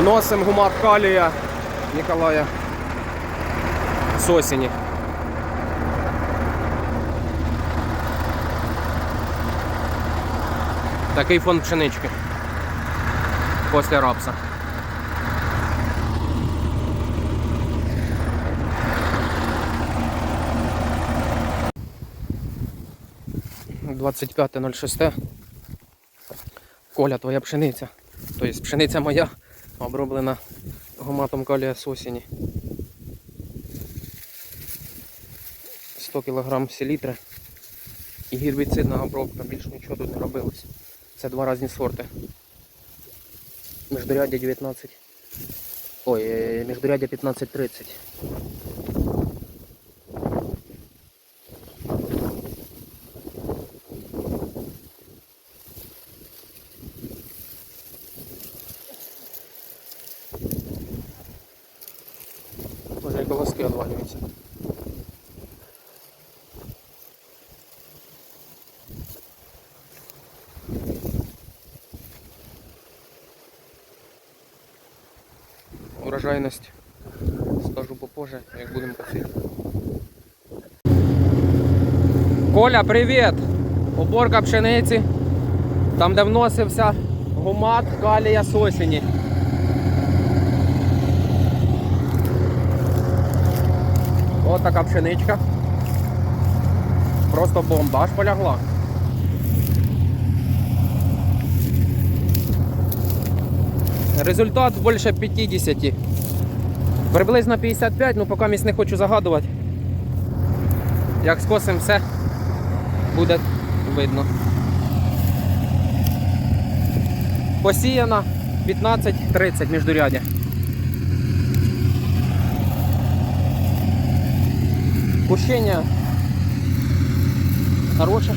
Вносимо гумат калія Ніколая з осені. Такий фон пшенички після рапса. Двадцять п'яте. Коля, твоя пшениця. Тобто пшениця моя оброблена гуматом калія з осені. 100 кг селітри і гербіцидна обробка, більше нічого тут не робилось. Це два різні сорти. Міждоряддя 19. Ой, е, міждорядя 15-30. Ось як волоски одвалюються. Урожайність скажу попозже, як будемо косити. Коля, привіт! Уборка пшениці. Там, де вносився гумат калія з осені. Ось така пшеничка. Просто бомба, аж полягла. Результат більше 50. Приблизно 55, ну поки місць не хочу загадувати. Як скосим все, буде видно. Посіяна 15-30 міждурядя. Пущення хороше.